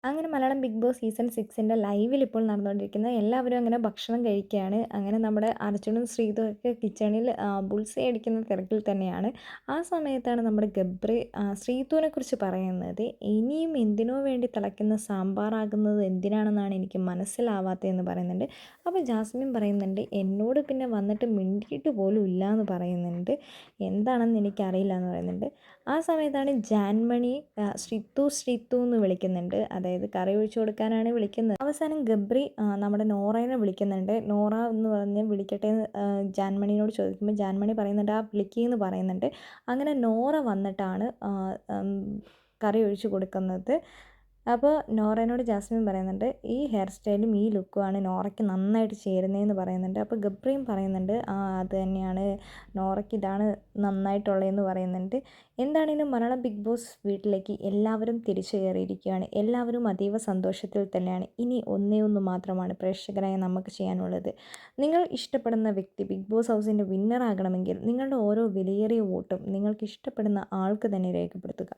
ang അങ്ങനെ Malayalam big boss season സിക്സിന്റെ ലൈവിൽ ഇപ്പോൾ നടന്നുകൊണ്ടിരിക്കുന്നത്. എല്ലാവരും അങ്ങനെ ഭക്ഷണം കഴിക്കുകയാണ്. അങ്ങനെ നമ്മുടെ അർജുനും ശ്രീതും ഒക്കെ കിച്ചണിൽ ബുൾസൈ അടിക്കുന്ന തിരക്കിൽ തന്നെയാണ്. ആ സമയത്താണ് നമ്മുടെ ഗബ്രി ശ്രീതുവിനെ കുറിച്ച് പറയുന്നത്. ഇനിയും എന്തിനോ വേണ്ടി തിളയ്ക്കുന്ന സാമ്പാറാകുന്നത് എന്തിനാണെന്നാണ് എനിക്ക് മനസ്സിലാവാത്തതെന്ന് പറയുന്നുണ്ട്. അപ്പോൾ ജാസ്മിൻ പറയുന്നുണ്ട് എന്നോട് പിന്നെ വന്നിട്ട് മിണ്ടിയിട്ട് പോലും ഇല്ല എന്ന് പറയുന്നുണ്ട്. എന്താണെന്ന് എനിക്കറിയില്ല എന്ന് പറയുന്നുണ്ട്. ആ സമയത്താണ് ജാൻമണി ശ്രീത്തു ശ്രീത്തു എന്ന് വിളിക്കുന്നുണ്ട്. അതായത് കറി ഒഴിച്ചു കൊടുക്കാനാണ് വിളിക്കുന്നത്. അവസാനം ഗബ്രി നമ്മുടെ നോറേനെ വിളിക്കുന്നുണ്ട്. നോറ എന്ന് പറഞ്ഞ് വിളിക്കട്ടെ ജാൻമണിയോട് ചോദിക്കുമ്പോൾ ജാൻമണി പറയുന്നുണ്ട് ആ വിളിക്കുകയെന്ന് പറയുന്നുണ്ട്. അങ്ങനെ നോറ വന്നിട്ടാണ് കറി ഒഴിച്ചു കൊടുക്കുന്നത്. അപ്പോൾ നോറേനോട് ജാസ്മിൻ പറയുന്നുണ്ട് ഈ ഹെയർ സ്റ്റൈലും ഈ ലുക്കുമാണ് നോറയ്ക്ക് നന്നായിട്ട് ചേരുന്നതെന്ന് പറയുന്നുണ്ട്. അപ്പോൾ ഗബ്രിയും പറയുന്നുണ്ട് ആ അത് തന്നെയാണ്. നോറയ്ക്ക് ഇതാണ് നന്നായിട്ടുള്ളതെന്ന് പറയുന്നുണ്ട്. എന്താണെങ്കിലും മലയാളം ബിഗ് ബോസ് വീട്ടിലേക്ക് എല്ലാവരും തിരിച്ചു കയറിയിരിക്കുകയാണ്. എല്ലാവരും അതീവ സന്തോഷത്തിൽ തന്നെയാണ്. ഇനി ഒന്നേ ഒന്ന് മാത്രമാണ് പ്രേക്ഷകരായ നമുക്ക് ചെയ്യാനുള്ളത്. നിങ്ങൾ ഇഷ്ടപ്പെടുന്ന വ്യക്തി ബിഗ് ബോസ് ഹൗസിന്റെ വിന്നറാകണമെങ്കിൽ നിങ്ങളുടെ ഓരോ വിലയേറിയ വോട്ടും നിങ്ങൾക്ക് ഇഷ്ടപ്പെടുന്ന ആൾക്ക് തന്നെ രേഖപ്പെടുത്തുക.